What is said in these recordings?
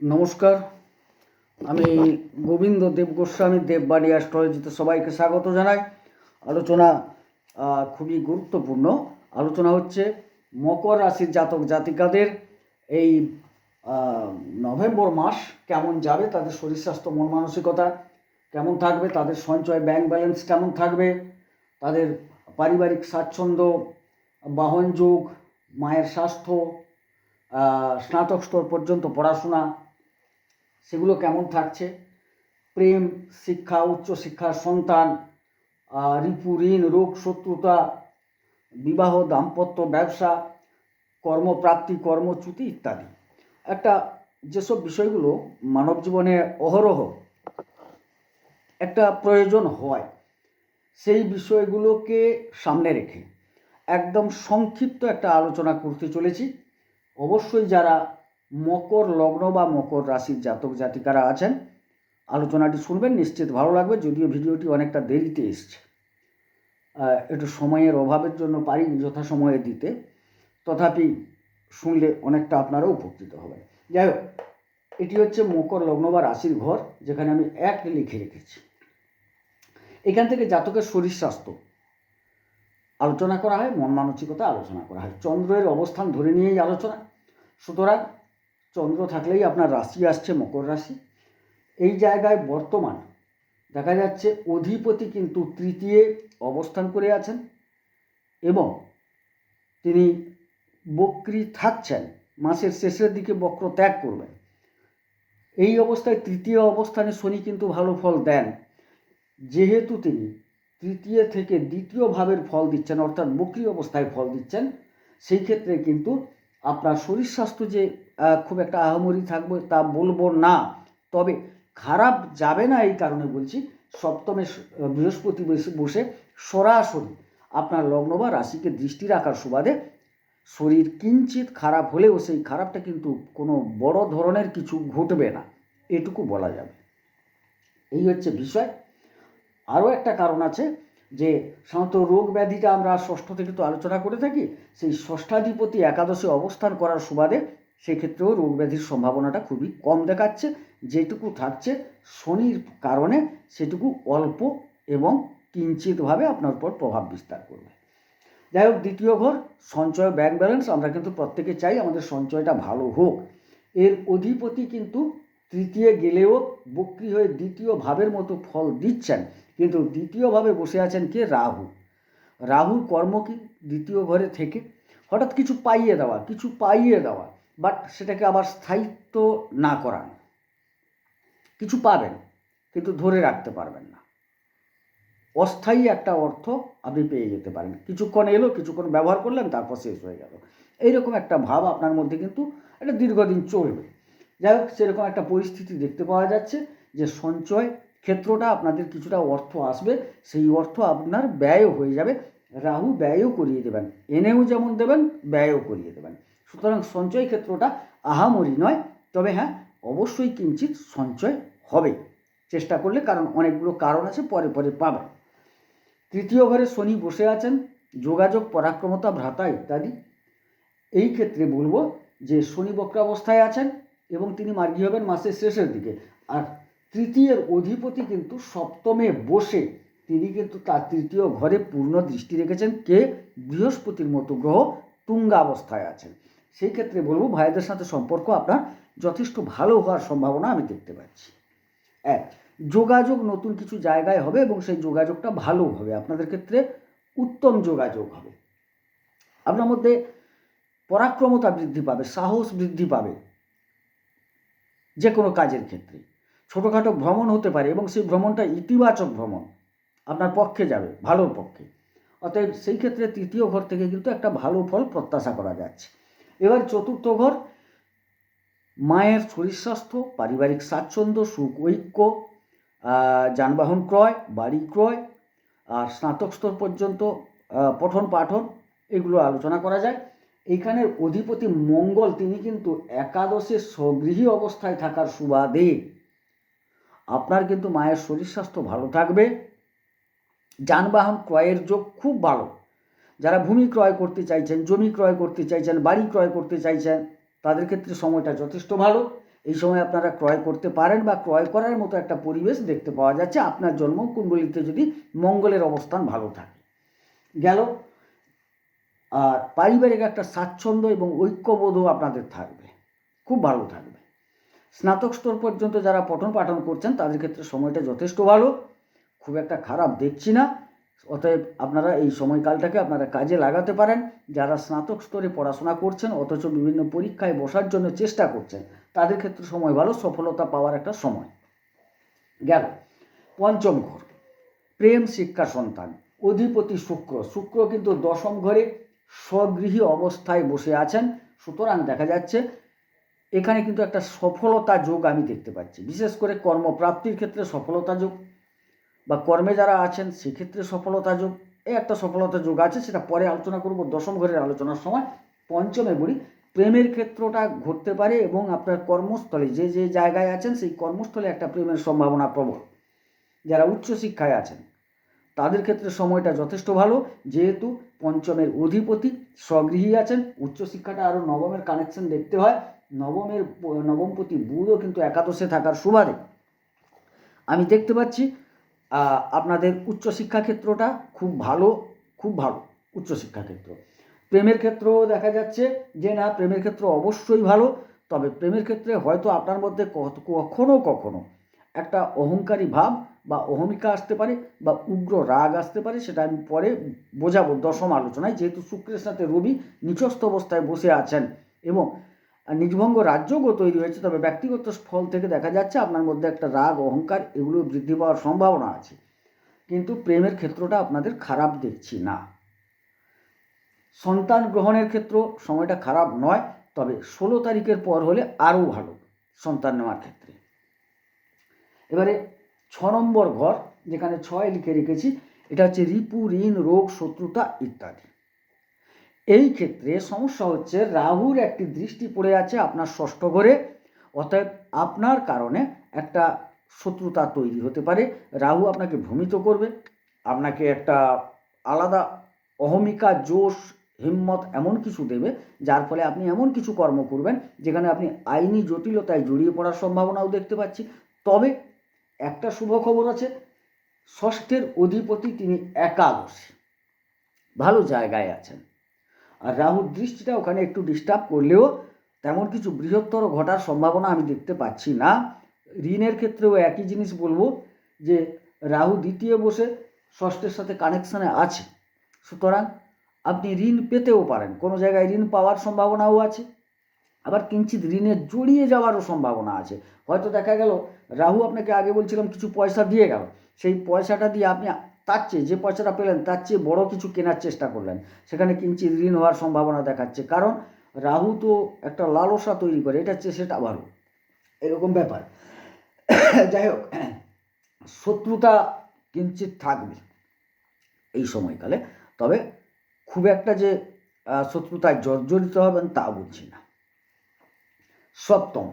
নমস্কার। আমি গোবিন্দ দেব গোস্বামী দেববাড়ি অ্যাস্ট্রোলজিতে সবাইকে স্বাগত জানাই। আলোচনা খুবই গুরুত্বপূর্ণ। আলোচনা হচ্ছে মকর রাশির জাতক জাতিকাদের এই নভেম্বর মাস কেমন যাবে, তাদের শরীর স্বাস্থ্য, মন মানসিকতা কেমন থাকবে, তাদের সঞ্চয় ব্যাংক ব্যালেন্স কেমন থাকবে, তাদের পারিবারিক স্বাচ্ছন্দ্য বাহন যোগ মায়ের স্বাস্থ্য স্নাতক স্তর পর্যন্ত পড়াশোনা সেগুলো কেমন থাকছে? প্রেম, শিক্ষা, উচ্চশিক্ষার সন্তান রিপু, ঋণ, রোগ, শত্রুতা, বিবাহ, দাম্পত্য ব্যবসা, কর্মপ্রাপ্তি, কর্মচ্যুতি ইত্যাদি। একটা যেসব বিষয়গুলো মানব জীবনে অহরহ একটা প্রয়োজন হয়, সেই বিষয়গুলোকে সামনে রেখে একদম সংক্ষিপ্ত একটা আলোচনা করতে চলেছি। অবশ্যই যারা মকর লগ্ন বা মকর রাশির জাতক জাতিকারা আছেন। আলোচনাটি শুনবেন, নিশ্চিত ভালো লাগবে, যদিও ভিডিওটি অনেকটা দেরিতে এসছে। একটু সময়ের অভাবের জন্য পারিনি যথাসময়ে দিতে। তথাপি শুনলে অনেকটা আপনারাও উপকৃত হবেন। যাই হোক, এটি হচ্ছে মকর লগ্ন বা রাশির ঘর, যেখানে আমি এক লিখে রেখেছি। এখান থেকে জাতকের শরীর স্বাস্থ্য। আলোচনা করা হয়, মন মানসিকতা আলোচনা করা হয়। চন্দ্রের অবস্থান ধরে নিয়েই আলোচনা। সুতরাং চন্দ্র থাকলেই আপনার রাশি আসছে, মকর রাশি। এই জায়গায় বর্তমান দেখা যাচ্ছে অধিপতি কিন্তু তৃতীয় অবস্থান করে আছেন এবং তিনি বক্রি থাকছেন, মাসের শেষের দিকে বক্র ত্যাগ করবেন। এই অবস্থায় তৃতীয় অবস্থানে শনি কিন্তু ভালো ফল দেন। যেহেতু তিনি তৃতীয় থেকে দ্বিতীয় ভাবের ফল দিচ্ছেন, অর্থাৎ বক্রি অবস্থায় ফল দিচ্ছেন, সেই ক্ষেত্রে কিন্তু আপনার শরীর স্বাস্থ্য যে খুব একটা আহামরি থাকব তা বলব না। তবে খারাপ যাবে না এই কারণে বলছি, সপ্তমে বৃহস্পতি বসে সরাসরি আপনার লগ্ন বা রাশিকে দৃষ্টি রাখার সুবাদে শরীর কিঞ্চিত খারাপ হলেও সেই খারাপটা কিন্তু কোনো বড় ধরনের কিছু ঘটবে না, এটুকু বলা যাবে। এই হচ্ছে বিষয়। আরও একটা কারণ আছে যে সাধারণত রোগ ব্যাধিটা আমরা ষষ্ঠ থেকে তো আলোচনা করে থাকি, সেই ষষ্ঠাধিপতি একাদশে অবস্থান করার সুবাদে সেক্ষেত্রেও রোগ ব্যাধির সম্ভাবনাটা খুবই কম দেখাচ্ছে। যেটুকু থাকছে শনির কারণে সেটুকু অল্প এবং কিঞ্চিতভাবে আপনার উপর প্রভাব বিস্তার করবে। যাই হোক, দ্বিতীয় ঘর, সঞ্চয় ব্যাংক ব্যালেন্স আমরা কিন্তু প্রত্যেকে চাই আমাদের সঞ্চয়টা ভালো হোক। এর অধিপতি কিন্তু তৃতীয় গেলেও বক্রি হয়ে দ্বিতীয় ভাবের মতো ফল দিচ্ছেন। কিন্তু দ্বিতীয়ভাবে বসে আছেন কে? রাহু। রাহুর কর্ম কি দ্বিতীয় ঘরে থেকে? হঠাৎ কিছু পাইয়ে দেওয়া, কিছু পাইয়ে দেওয়া। বাট সেটাকে আবার স্থায়িত্ব না করানো কিছু পাবেন, কিন্তু ধরে রাখতে পারবেন না। অস্থায়ী একটা অর্থ আপনি পেয়ে যেতে পারেন। কিছুক্ষণ এলো, কিছুক্ষণ ব্যবহার করলেন, তারপর শেষ হয়ে গেল। এইরকম একটা ভাব আপনার মধ্যে কিন্তু একটা দীর্ঘদিন চলবে। যাই হোক, সেরকম একটা পরিস্থিতি দেখতে পাওয়া যাচ্ছে যে সঞ্চয় ক্ষেত্রটা আপনাদের কিছুটা অর্থ আসবে। সেই অর্থ আপনার ব্যয় হয়ে যাবে। রাহু ব্যয়ও করিয়ে দেবেন। এনেও যেমন দেবেন, ব্যয়ও করিয়ে দেবেন। সুতরাং সঞ্চয় ক্ষেত্রটা আহামরি নয়, তবে হ্যাঁ অবশ্যই কিঞ্চিত সঞ্চয় হবে। চেষ্টা করলে কারণ অনেকগুলো কারণ আছে, পরে পরে পাবেন তৃতীয় ঘরে শনি বসে আছেন, যোগাযোগ, পরাক্রমতা, ভ্রাতা ইত্যাদি। এই ক্ষেত্রে বলব যে শনি বক্রাবস্থায় আছেন এবং তিনি মার্গী হবেন মাসের শেষের দিকে। আর তৃতীয়ের অধিপতি কিন্তু সপ্তমে বসে তিনি কিন্তু তার তৃতীয় ঘরে পূর্ণ দৃষ্টি রেখেছেন। কে? বৃহস্পতির মতো গ্রহ তুঙ্গাবস্থায় আছেন। সেই ক্ষেত্রে বলব ভাইদের সাথে সম্পর্ক আপনার যথেষ্ট ভালো হওয়ার সম্ভাবনা আমি দেখতে পাচ্ছি। এক, যোগাযোগ নতুন কিছু জায়গায় হবে এবং সেই যোগাযোগটা ভালো হবে। আপনাদের ক্ষেত্রে উত্তম যোগাযোগ হবে। আপনার মধ্যে পরাক্রমতা বৃদ্ধি পাবে, সাহস বৃদ্ধি পাবে যে কোনো কাজের ক্ষেত্রে। ছোটোখাটো ভ্রমণ হতে পারে এবং সেই ভ্রমণটা ইতিবাচক ভ্রমণ। আপনার পক্ষে যাবে, ভালোর পক্ষে। অতএব সেই ক্ষেত্রে তৃতীয় ঘর থেকে কিন্তু একটা ভালো ফল প্রত্যাশা করা যাচ্ছে। এবার চতুর্থ ঘর। মায়ের শরীর স্বাস্থ্য, পারিবারিক স্বাচ্ছন্দ্য, সুখ, ঐক্য যানবাহন ক্রয়, বাড়ি ক্রয়, আর স্নাতক স্তর পর্যন্ত পঠন পাঠন, এগুলো আলোচনা করা যায়। এইখানের অধিপতি মঙ্গল, তিনি কিন্তু একাদশে স্বগৃহী অবস্থায় থাকার সুবাদে আপনার কিন্তু মায়ের শরীর স্বাস্থ্য ভালো থাকবে। যানবাহন ক্রয়ের যোগ খুব ভালো। যারা ভূমি ক্রয় করতে চাইছেন, জমি ক্রয় করতে চাইছেন, বাড়ি ক্রয় করতে চাইছেন, তাদের ক্ষেত্রে সময়টা যথেষ্ট ভালো। এই সময় আপনারা ক্রয় করতে পারেন বা ক্রয় করার মতো একটা পরিবেশ দেখতে পাওয়া যাচ্ছে। আপনার জন্মকুণ্ডলিতে যদি মঙ্গলের অবস্থান ভালো থাকে। গেল। আর পারিবারিক একটা স্বাচ্ছন্দ্য এবং ঐক্যবোধও আপনাদের থাকবে। খুব ভালো থাকবে। স্নাতক স্তর পর্যন্ত যারা পঠন পাঠন করছেন, তাদের ক্ষেত্রে সময়টা যথেষ্ট ভালো। খুব একটা খারাপ দেখছি না। অতএব আপনারা এই সময়কালটাকে আপনারা কাজে লাগাতে পারেন। যারা স্নাতক স্তরে পড়াশোনা করছেন, অথচ বিভিন্ন পরীক্ষায় বসার জন্য চেষ্টা করছেন, তাদের ক্ষেত্রে সময় ভালো, সফলতা পাওয়ার একটা সময়। গেল। পঞ্চম ঘর, প্রেম, শিক্ষা, সন্তান। অধিপতি শুক্র। শুক্র কিন্তু দশম ঘরে স্বগৃহী অবস্থায় বসে আছেন। সুতরাং দেখা যাচ্ছে, এখানে কিন্তু একটা সফলতা যোগ আমি দেখতে পাচ্ছি। বিশেষ করে কর্মপ্রাপ্তির ক্ষেত্রে সফলতা যোগ। বা কর্মে যারা আছেন, সেক্ষেত্রে সফলতা যোগ, এই একটা সফলতা যোগ আছে, সেটা পরে আলোচনা করব। দশম ঘরের আলোচনার সময় পঞ্চমে বলি, প্রেমের ক্ষেত্রটা ঘটতে পারে এবং আপনার কর্মস্থলে, যে যে জায়গায় আছেন, সেই কর্মস্থলে একটা প্রেমের সম্ভাবনা প্রবল। যারা উচ্চশিক্ষায় আছেন, তাদের ক্ষেত্রে সময়টা যথেষ্ট ভালো। যেহেতু পঞ্চমের অধিপতি স্বগৃহী আছেন উচ্চশিক্ষাটা আরও নবমের কানেকশন দেখতে হয়। নবমের, নবমপতি বুধও কিন্তু একাদশে থাকার সুবাদে। আমি দেখতে পাচ্ছি আপনাদের উচ্চশিক্ষা ক্ষেত্রটা খুব ভালো খুব ভালো উচ্চশিক্ষা ক্ষেত্র। প্রেমের ক্ষেত্রেও দেখা যাচ্ছে যে না, প্রেমের ক্ষেত্র অবশ্যই ভালো, তবে প্রেমের ক্ষেত্রে হয়তো আপনার মধ্যে কখনো কখনো একটা অহংকারী ভাব বা অহমিকা আসতে পারে বা উগ্র রাগ আসতে পারে, সেটা আমি পরে বোঝাবো দশম আলোচনায়, যেহেতু শুক্রের সাথে রবি নিচস্থ অবস্থায় বসে আছেন এবং নিজভঙ্গ রাজ্যও তৈরি হয়েছে, তবে ব্যক্তিগত ফল থেকে দেখা যাচ্ছে আপনার মধ্যে একটা রাগ, অহংকার, এগুলো বৃদ্ধি পাওয়ার সম্ভাবনা আছে। কিন্তু প্রেমের ক্ষেত্রটা আপনাদের খারাপ দেখছি না। সন্তান গ্রহণের ক্ষেত্র সময়টা খারাপ নয়, তবে ষোলো তারিখের পর হলে আরও ভালো সন্তান নেওয়ার ক্ষেত্রে। এবারে ছ নম্বর ঘর, যেখানে ছয় লিখে রেখেছি, এটা হচ্ছে রিপু, ঋণ, রোগ, শত্রুতা ইত্যাদি। এই ক্ষেত্রে সমস্যা হচ্ছে, রাহুর একটি দৃষ্টি পড়ে আছে আপনার ষষ্ঠ ঘরে। অতএব আপনার কারণে একটা শত্রুতা তৈরি হতে পারে। রাহু আপনাকে ভ্রমিত করবে। আপনাকে একটা আলাদা অহমিকা, জোশ, হিম্মত এমন কিছু দেবে, যার ফলে আপনি এমন কিছু কর্ম করবেন যেখানে আপনি আইনি জটিলতায় জড়িয়ে পড়ার সম্ভাবনাও দেখতে পাচ্ছি। তবে একটা শুভ খবর আছে, ষষ্ঠের অধিপতি তিনি একাদশে। ভালো জায়গায় আছেন। আর রাহুর দৃষ্টিটা ওখানে একটু ডিস্টার্ব করলেও তেমন কিছু বৃহত্তর ঘটার সম্ভাবনা আমি দেখতে পাচ্ছি না। ঋণের ক্ষেত্রেও একই জিনিস বলব যে, রাহু দ্বিতীয় বসে ষষ্ঠের সাথে কানেকশানে আছে। সুতরাং আপনি ঋণ পেতেও পারেন। কোনো জায়গায় ঋণ পাওয়ার সম্ভাবনাও আছে। আবার কিঞ্চিত ঋণে জড়িয়ে যাওয়ারও সম্ভাবনা আছে। হয়তো দেখা গেল, রাহু আপনাকে আগে বলছিলাম কিছু পয়সা দিয়ে গেল। সেই পয়সাটা দিয়ে আপনি তার চেয়ে যে পয়সাটা পেলেন, তার চেয়ে বড় কিছু কেনার চেষ্টা করলেন। সেখানে কিঞ্চিত ঋণ হওয়ার সম্ভাবনা দেখাচ্ছে। কারণ রাহু তো একটা লালসা তৈরি করে, এটা হচ্ছে সেটা ভালো। এরকম ব্যাপার। যাই হোক, শত্রুতা কিঞ্চিত থাকবে এই সময়কালে। তবে খুব একটা যে শত্রুতায় জর্জরিত হবেন তা বলছি না। সপ্তম,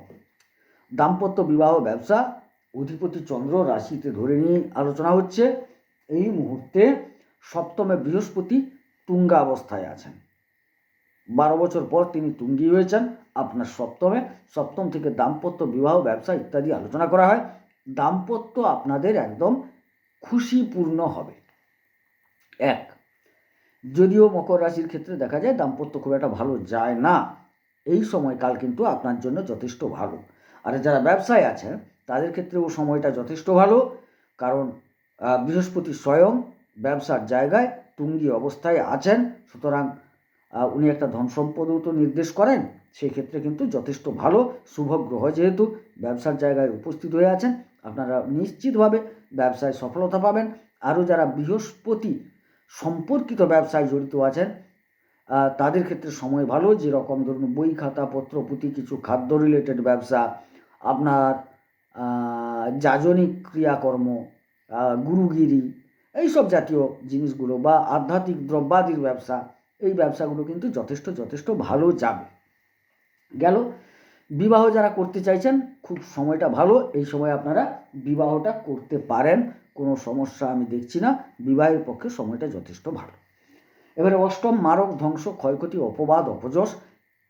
দাম্পত্য বিবাহ ব্যবসা। অধিপতি চন্দ্র রাশিতে ধরে নিয়ে আলোচনা হচ্ছে। এই মুহূর্তে সপ্তমে বৃহস্পতি তুঙ্গা অবস্থায় আছেন। বারো বছর পর তিনি তুঙ্গি হয়েছেন। আপনার সপ্তমে, সপ্তম থেকে দাম্পত্য বিবাহ, ব্যবসা ইত্যাদি আলোচনা করা হয়। দাম্পত্য আপনাদের একদম খুশিপূর্ণ হবে। এক, যদিও মকর রাশির ক্ষেত্রে দেখা যায় দাম্পত্য খুব একটা ভালো যায় না। এই সময়কাল কিন্তু আপনার জন্য যথেষ্ট ভালো। আর যারা ব্যবসায় আছেন, তাদের ক্ষেত্রেও সময়টা যথেষ্ট ভালো। কারণ বৃহস্পতি স্বয়ং ব্যবসার জায়গায় তুঙ্গি অবস্থায় আছেন। সুতরাং উনি একটা ধন সম্পদও তো নির্দেশ করেন। সেই ক্ষেত্রে কিন্তু যথেষ্ট ভালো, শুভ গ্রহ যেহেতু ব্যবসার জায়গায় উপস্থিত হয়ে আছেন। আপনারা নিশ্চিতভাবে ব্যবসায় সফলতা পাবেন। আরও যারা বৃহস্পতি সম্পর্কিত ব্যবসায় জড়িত আছেন তাদের ক্ষেত্রে সময় ভালো। যেরকম ধরুন, বই খাতা পত্র পুঁথি কিছু খাদ্য রিলেটেড ব্যবসা, আপনার যাজনিক ক্রিয়াকর্ম গুরুগিরি, এইসব জাতীয় জিনিসগুলো বা আধ্যাত্মিক দ্রব্যাদির ব্যবসা, এই ব্যবসাগুলো কিন্তু যথেষ্ট যথেষ্ট ভালো যাবে। গেল, বিবাহ যারা করতে চাইছেন, খুব সময়টা ভালো, এই সময় আপনারা বিবাহটা করতে পারেন, কোনো সমস্যা আমি দেখছি না, বিবাহের পক্ষে সময়টা যথেষ্ট ভালো। এবারে অষ্টম, মারক, ধ্বংস, ক্ষয়ক্ষতি, অপবাদ, অপযশ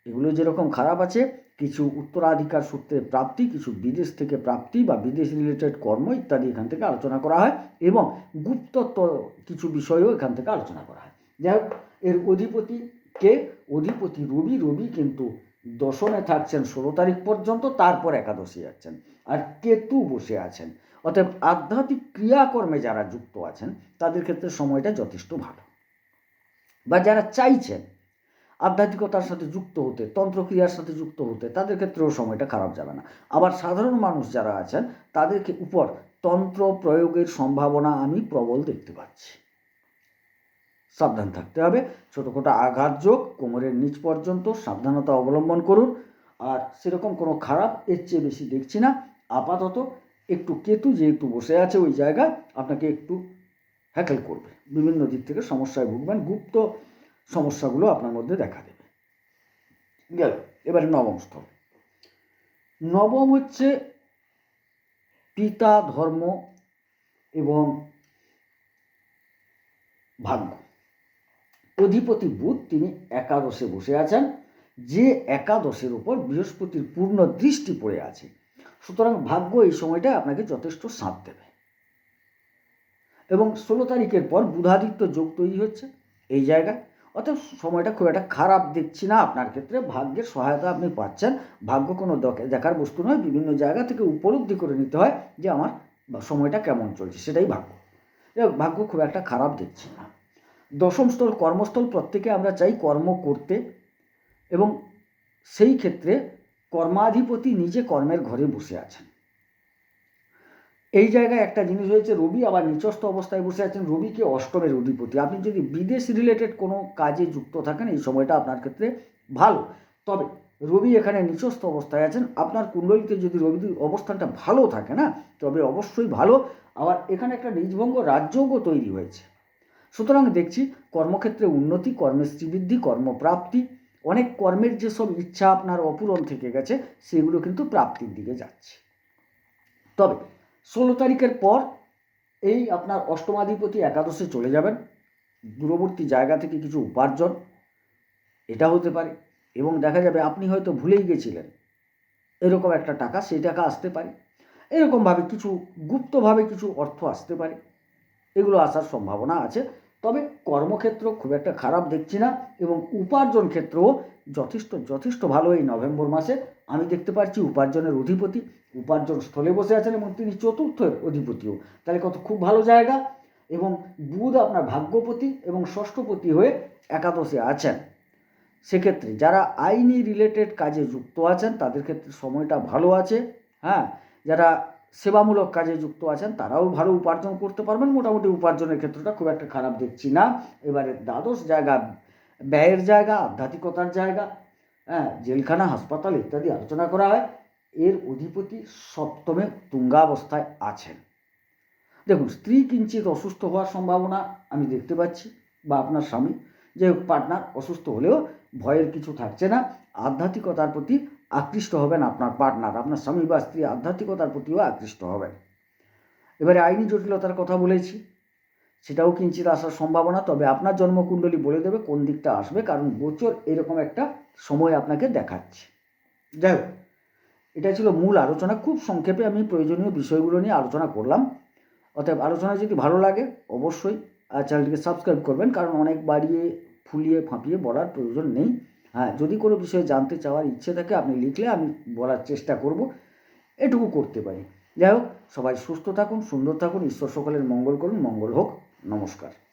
এগুলো যেরকম খারাপ আছে, কিছু উত্তরাধিকার সূত্রে প্রাপ্তি, কিছু বিদেশ থেকে প্রাপ্তি বা বিদেশ রিলেটেড কর্ম ইত্যাদি এখান থেকে আলোচনা করা হয় এবং গুপ্তত্ব কিছু বিষয়েও এখান থেকে আলোচনা করা হয়। যাই হোক, এর অধিপতি কে? অধিপতি রবি। রবি কিন্তু দশমে থাকছেন ষোলো তারিখ পর্যন্ত, তারপর একাদশী যাচ্ছেন আর কেতু বসে আছেন। অতএব আধ্যাত্মিক ক্রিয়াকর্মে যারা যুক্ত আছেন, তাদের ক্ষেত্রে সময়টা যথেষ্ট ভালো। বা যারা চাইছেন আধ্যাত্মিকতার সাথে যুক্ত হতে, তন্ত্রক্রিয়ার সাথে যুক্ত হতে তাদের ক্ষেত্রেও সময়টা খারাপ যাবে না। আবার সাধারণ মানুষ যারা আছেন, তাদেরকে উপর তন্ত্র প্রয়োগের সম্ভাবনা আমি প্রবল দেখতে পাচ্ছি। সাবধান থাকতে হবে, ছোটোখাটো আঘাত যোগ, কোমরের নিচ পর্যন্ত সাবধানতা অবলম্বন করুন। আর সেরকম কোনো খারাপ এর চেয়ে বেশি দেখছি না। আপাতত একটু কেতু যেহেতু বসে আছে ওই জায়গা, আপনাকে একটু হ্যাকেল করবে। বিভিন্ন দিক থেকে সমস্যায় ভুগবেন। গুপ্ত সমস্যাগুলো আপনার মধ্যে দেখা দেবে। গেল, এবারে নবম স্থল নবম হচ্ছে পিতা, ধর্ম এবং ভাগ্য। অধিপতি বুধ, তিনি একাদশে বসে আছেন। যে একাদশের উপর বৃহস্পতির পূর্ণ দৃষ্টি পড়ে আছে। সুতরাং ভাগ্য এই সময়টা আপনাকে যথেষ্ট সাথ দেবে। এবং ষোলো তারিখের পর বুধাদিত্য যোগ তৈরি হচ্ছে এই জায়গায়। অর্থাৎ সময়টা খুব একটা খারাপ দেখছি না। আপনার ক্ষেত্রে ভাগ্যের সহায়তা আপনি পাচ্ছেন। ভাগ্য কোনো দেখার বস্তু নয়। বিভিন্ন জায়গা থেকে উপলব্ধি করে নিতে হয় যে আমার সময়টা কেমন চলছে। সেটাই ভাগ্য। ভাগ্য খুব একটা খারাপ দেখছি না। দশম স্থল কর্মস্থল প্রত্যেকে আমরা চাই কর্ম করতে এবং সেই ক্ষেত্রে কর্মাধিপতি নিজে কর্মের ঘরে বসে আছেন। এই জায়গায় একটা জিনিস হয়েছে, রবি আবার নিচস্থ অবস্থায় বসে আছেন। রবিকে অষ্টমের অধিপতি। আপনি যদি বিদেশ রিলেটেড কোনো কাজে যুক্ত থাকেন, এই সময়টা আপনার ক্ষেত্রে ভালো। তবে রবি এখানে নিচস্থ অবস্থায় আছেন। আপনার কুণ্ডলিতে যদি রবি অবস্থানটা ভালো থাকে না, তবে অবশ্যই ভালো। আবার এখানে একটা নিজভঙ্গ রাজযোগও তৈরি হয়েছে। সুতরাং দেখছি কর্মক্ষেত্রে উন্নতি কর্মের শ্রীবৃদ্ধি কর্মপ্রাপ্তি, অনেক কর্মের যেসব ইচ্ছা আপনার অপূরণ থেকে গেছে, সেগুলো কিন্তু প্রাপ্তির দিকে যাচ্ছে। তবে ষোলো তারিখের পর এই আপনার অষ্টমাধিপতি একাদশে চলে যাবেন। দূরবর্তী জায়গা থেকে কিছু উপার্জন, এটা হতে পারে এবং দেখা যাবে আপনি হয়তো ভুলেই গেছিলেন, এরকম একটা টাকা, সেই টাকা আসতে পারে। এরকমভাবে কিছু গুপ্তভাবে কিছু অর্থ আসতে পারে, এগুলো আসার সম্ভাবনা আছে। তবে কর্মক্ষেত্র খুব একটা খারাপ দেখছি না এবং উপার্জন ক্ষেত্রও যথেষ্ট যথেষ্ট ভালো এই নভেম্বর মাসে আমি দেখতে পাচ্ছি উপার্জনের অধিপতি, উপার্জন স্থলে বসে আছেন এবং তিনি চতুর্থের অধিপতিও। তাহলে কত, খুব ভালো জায়গা। এবং বুধ আপনার ভাগ্যপতি এবং ষষ্ঠপতি হয়ে একাদশে আছেন। সেক্ষেত্রে যারা আইনি রিলেটেড কাজে যুক্ত আছেন, তাদের ক্ষেত্রে সময়টা ভালো আছে। হ্যাঁ যারা সেবামূলক কাজে যুক্ত আছেন, তারাও ভালো উপার্জন করতে পারবেন। মোটামুটি উপার্জনের ক্ষেত্রটা খুব একটা খারাপ দেখছি না। এবারে দ্বাদশ জায়গা, ব্যয়ের জায়গা, আধ্যাত্মিকতার জায়গা হ্যাঁ জেলখানা, হাসপাতাল ইত্যাদি আলোচনা করা হয়। এর অধিপতি সপ্তমে তুঙ্গাবস্থায় আছেন। দেখুন, স্ত্রী কিঞ্চিত অসুস্থ হওয়ার সম্ভাবনা আমি দেখতে পাচ্ছি, বা আপনার স্বামী। যে পার্টনার অসুস্থ হলেও ভয়ের কিছু থাকছে না। আধ্যাত্মিকতার প্রতি আকৃষ্ট হবেন আপনার পার্টনার। আপনার স্বামী বা স্ত্রী আধ্যাত্মিকতার প্রতিও আকৃষ্ট হবেন। এবারে আইনি জটিলতার কথা বলেছি। সেটাও কিঞ্চিত আসার সম্ভাবনা, তবে আপনার জন্মকুণ্ডলী বলে দেবে কোন দিকটা আসবে, কারণ গোচর এরকম একটা সময় আপনাকে দেখাচ্ছে। যাই হোক, এটা ছিল মূল আলোচনা। খুব সংক্ষেপে আমি প্রয়োজনীয় বিষয়গুলো নিয়ে আলোচনা করলাম। অতএব আলোচনা যদি ভালো লাগে, অবশ্যই চ্যানেলটিকে সাবস্ক্রাইব করবেন, কারণ অনেক বাড়িয়ে, ফুলিয়ে, ফাঁপিয়ে বলার প্রয়োজন নেই। হ্যাঁ যদি কোনো বিষয়ে জানতে চাওয়ার ইচ্ছে থাকে, আপনি লিখলে আমি বলার চেষ্টা করব, এটুকু করতে পারি। যাই হোক, সবাই সুস্থ থাকুন, সুন্দর থাকুন, ঈশ্বর সকলের মঙ্গল করুন, মঙ্গল হোক। নমস্কার।